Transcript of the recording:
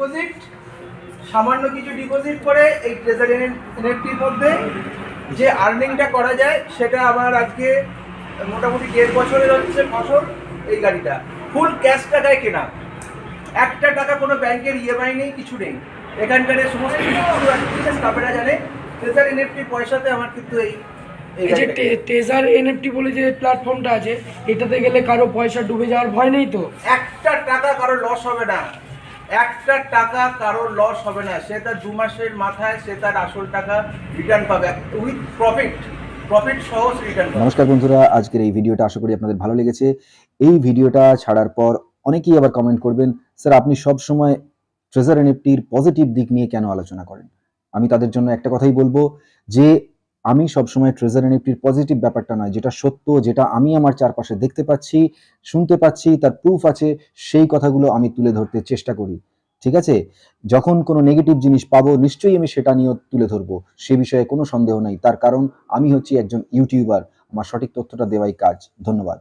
Deposit সামান্য কিছু deposit করে এই ট্রেজারি এনএফটির মধ্যে যে আর্নিংটা করা যায় সেটা আমার আজকে মোটামুটি দেড় বছরের হচ্ছে ফসল এই গাড়িটা। ফুল ক্যাশ টাকায় কেনা। একটা টাকা কোনো ব্যাংকের ইএমআই নেই কিছু নেই। এখানকার সমস্ত কিছু স্টাফেরা জানে। ট্রেজারি এনএফটি পয়সাতে আমার কিন্তু এই এই যে গাড়িটা টে- টেজার এনএফটি বলে যে প্ল্যাটফর্মটা আছে এটাতে গেলে কারও পয়সা ডুবে যাওয়ার ভয় নেই তো? একটা টাকা কারও লস হবে না। একটা টাকা কারও লস হবে না। সে তার দু মাসের মাথায় সে তার আসল টাকা রিটার্ন পাবে। উইথ প্রফিট প্রফিট রিটার্ন নমস্কার বন্ধুরা, আজকের এই ভিডিওটা আশা করি আপনাদের ভালো লেগেছে। এই ভিডিওটা ছাড়ার পর অনেকেই আবার কমেন্ট করবেন, স্যার, আপনি সব সময় ট্রেজার এনএফটির পজিটিভ দিক নিয়ে কেন আলোচনা করেন? আমি তাদের জন্য একটা কথাই বলব যে আমি সবসময় ট্রেজার এনএফটির পজিটিভ ব্যাপারটা নয়। যেটা সত্য, যেটা আমি আমার চারপাশে দেখতে পাচ্ছি, শুনতে পাচ্ছি, তার প্রুফ আছে, সেই কথাগুলো আমি তুলে ধরতে চেষ্টা করি। ঠিক আছে? যখন কোনো নেগেটিভ জিনিস পাবো, নিশ্চয়ই আমি সেটা নিয়েও তুলে ধরবো। সে বিষয়ে কোনো সন্দেহ নাই। তার কারণ আমি হচ্ছি একজন ইউটিউবার আমার সঠিক তথ্যটা দেওয়াই কাজ। ধন্যবাদ।